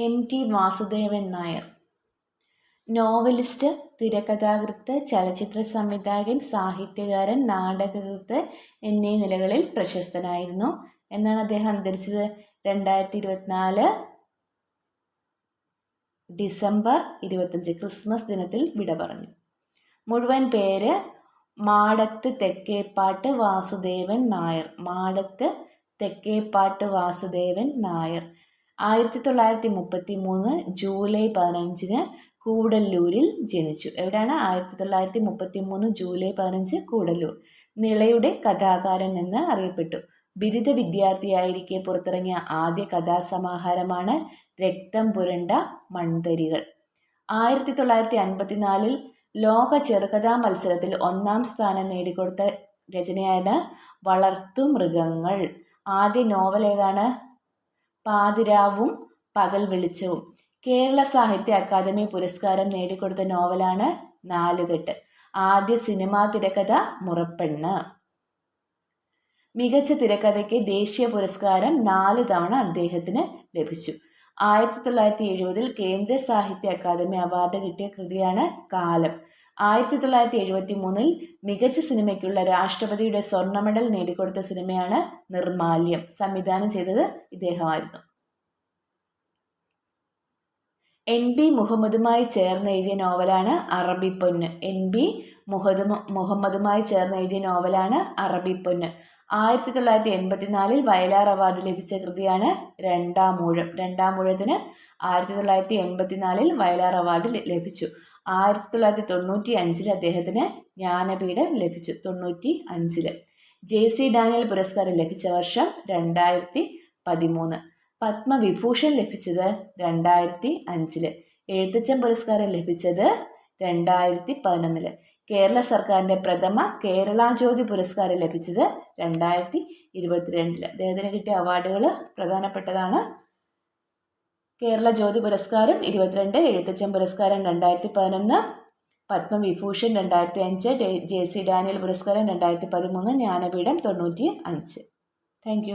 M T Vasudevan Nair. Novelist തിരക്കഥാകൃത്ത് ചലച്ചിത്ര സംവിധായകൻ സാഹിത്യകാരൻ നാടകകൃത്ത് എന്നീ നിലകളിൽ പ്രശസ്തനായിരുന്നു. എന്നാണ് അദ്ദേഹം അന്തരിച്ചത്. രണ്ടായിരത്തി ഇരുപത്തിനാല് ഡിസംബർ ഇരുപത്തഞ്ച് ക്രിസ്മസ് ദിനത്തിൽ വിട പറഞ്ഞു. മുഴുവൻ പേര് മാടത്ത് തെക്കേപ്പാട്ട് വാസുദേവൻ നായർ. മാടത്ത് തെക്കേപ്പാട്ട് വാസുദേവൻ നായർ. ആയിരത്തി തൊള്ളായിരത്തി മുപ്പത്തി മൂന്ന് ജൂലൈ പതിനഞ്ചിന് കൂടല്ലൂരിൽ ജനിച്ചു. എവിടെയാണ് ആയിരത്തി തൊള്ളായിരത്തി മുപ്പത്തി മൂന്ന് ജൂലൈ പതിനഞ്ച് കൂടല്ലൂർ? നിളയുടെ കഥാകാരൻ എന്ന് അറിയപ്പെട്ടു. ബിരുദ വിദ്യാർത്ഥിയായിരിക്കെ പുറത്തിറങ്ങിയ ആദ്യ കഥാസമാഹാരമാണ് രക്തം പുരണ്ട മൺതരികൾ. ആയിരത്തി തൊള്ളായിരത്തി അൻപത്തിനാലിൽ ലോക ചെറുകഥാ മത്സരത്തിൽ ഒന്നാം സ്ഥാനം നേടിക്കൊടുത്ത രചനയാണ് വളർത്തു മൃഗങ്ങൾ. ആദ്യ നോവൽ ഏതാണ്? പാതിരാവും പകൽ വെളിച്ചവും. കേരള സാഹിത്യ അക്കാദമി പുരസ്കാരം നേടിക്കൊടുത്ത നോവലാണ് നാലുകെട്ട്. ആദ്യ സിനിമാ തിരക്കഥ മുറപ്പെണ്ണ്. മികച്ച തിരക്കഥയ്ക്ക് ദേശീയ പുരസ്കാരം നാല് തവണ അദ്ദേഹത്തിന് ലഭിച്ചു. ആയിരത്തി തൊള്ളായിരത്തി എഴുപതിൽ കേന്ദ്ര സാഹിത്യ അക്കാദമി അവാർഡ് കിട്ടിയ കൃതിയാണ് കാലം. ആയിരത്തി തൊള്ളായിരത്തി എഴുപത്തി മൂന്നിൽ മികച്ച സിനിമയ്ക്കുള്ള രാഷ്ട്രപതിയുടെ സ്വർണ മെഡൽ നേടിക്കൊടുത്ത സിനിമയാണ് നിർമാല്യം. സംവിധാനം ചെയ്തത് ഇദ്ദേഹമായിരുന്നു. എൻ ബി മുഹമ്മദുമായി ചേർന്ന് എഴുതിയ നോവലാണ് അറബിപ്പൊന്ന് എൻ ബി മുഹദ് മുഹമ്മദുമായി ചേർന്ന് എഴുതിയ നോവലാണ് അറബിപ്പൊന്ന് ആയിരത്തി തൊള്ളായിരത്തി എൺപത്തിനാലിൽ വയലാർ അവാർഡ് ലഭിച്ച കൃതിയാണ് രണ്ടാം മൂഴം രണ്ടാം മൂഴത്തിന് ആയിരത്തി തൊള്ളായിരത്തി എൺപത്തിനാലിൽ വയലാർ അവാർഡ് ലഭിച്ചു. ആയിരത്തി തൊള്ളായിരത്തി തൊണ്ണൂറ്റി അഞ്ചിൽ അദ്ദേഹത്തിന് ജ്ഞാനപീഠം ലഭിച്ചു. തൊണ്ണൂറ്റി അഞ്ചിൽ ജെ സി ഡാനിയൽ പുരസ്കാരം ലഭിച്ച വർഷം രണ്ടായിരത്തി പതിമൂന്ന് പത്മവിഭൂഷൺ ലഭിച്ചത് രണ്ടായിരത്തി അഞ്ചിൽ എഴുത്തച്ഛൻ പുരസ്കാരം ലഭിച്ചത് രണ്ടായിരത്തി പതിനൊന്നിൽ കേരള സർക്കാരിന്റെ പ്രഥമ കേരള ജ്യോതി പുരസ്കാരം ലഭിച്ചത് രണ്ടായിരത്തി ഇരുപത്തിരണ്ടിൽ അദ്ദേഹത്തിന് കിട്ടിയ അവാർഡുകൾ പ്രധാനപ്പെട്ടതാണ്. കേരള ജ്യോതി പുരസ്കാരം ഇരുപത്തിരണ്ട് എഴുത്തച്ഛൻ പുരസ്കാരം രണ്ടായിരത്തി പതിനൊന്ന് പത്മവിഭൂഷൺ രണ്ടായിരത്തി അഞ്ച് ജെ സി ഡാനിയൽ പുരസ്കാരം രണ്ടായിരത്തി പതിമൂന്ന് ജ്ഞാനപീഠം തൊണ്ണൂറ്റി അഞ്ച് താങ്ക്